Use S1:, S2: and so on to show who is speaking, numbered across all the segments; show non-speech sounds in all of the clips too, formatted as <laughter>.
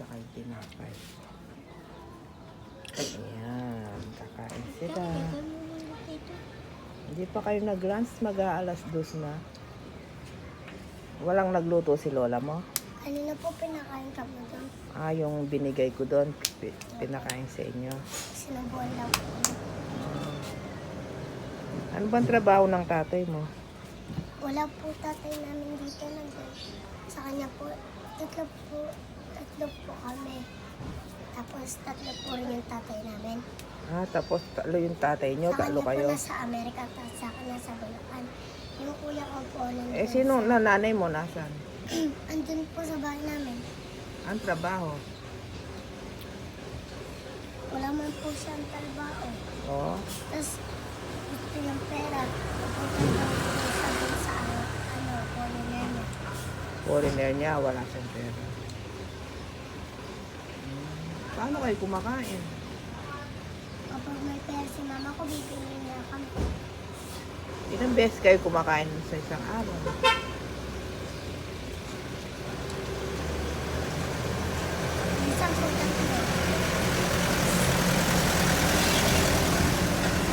S1: saka tinapay. Ayan, kakain sila. Hindi pa kayo nag-lunch, mag-aalas dos na. Walang nagluto si lola mo?
S2: Kanina po pinakain ka mo doon.
S1: Ah, yung binigay ko doon, pi- pinakain sa inyo.
S2: Sinubuan lang po.
S1: Ano bang trabaho ng tatay mo?
S2: Wala po tatay namin dito nag Sa kanya po, tatlo po, tatlo po kami. Tapos tatlo po rin yung tatay namin.
S1: Ah, tapos talo yung tatay nyo,
S2: sa
S1: talo
S2: kanya
S1: kayo.
S2: po nasa Amerika, tapos sa akin nasa Bulacan. Yung kuya ko po nandun.
S1: Eh, sino na nanay mo nasan? <clears throat>
S2: Andun po sa bahay namin.
S1: Ang trabaho.
S2: Wala man po siyang trabaho.
S1: Oh,
S2: Tapos, gusto ng pera. Pupunta daw po sa ano, ano, foreigner niya.
S1: foreigner niya, wala siyang pera. Paano kayo kumakain?
S2: Kapag may pera si mama ko, bibili niya kami.
S1: Ilang beses kayo kumakain sa isang araw?
S2: Minsan po tatlo.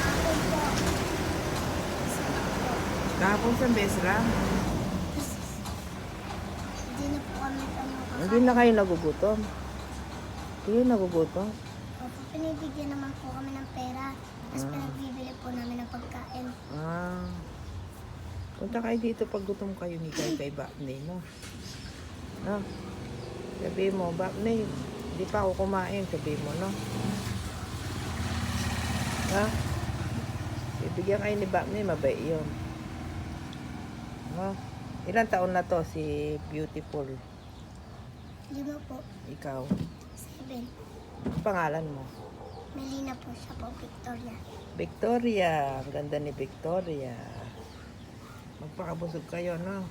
S2: Hapon po.
S1: Kahapon sa beses lang.
S2: Hindi na po kami kami
S1: Hindi na kayo nagugutom. Kayo nagugutom.
S2: Opo, pinibigyan naman po kami ng pera. Tapos
S1: Ah.
S2: pinagbibili po namin ng pagkain.
S1: Ah. Punta kayo dito pag gutom kayo ni kay kay Bakney, no? No? Sabi mo, Bakney, hindi pa ako kumain. Sabi mo, no? Ha? Bibigyan kayo ni Bakney, mabait yun. No? Ilang taon na to si Beautiful?
S2: Lima po.
S1: Ikaw? Ang pangalan mo?
S2: Melina po siya po, Victoria.
S1: Victoria. Ang ganda ni Victoria. Magpakabusog kayo, no?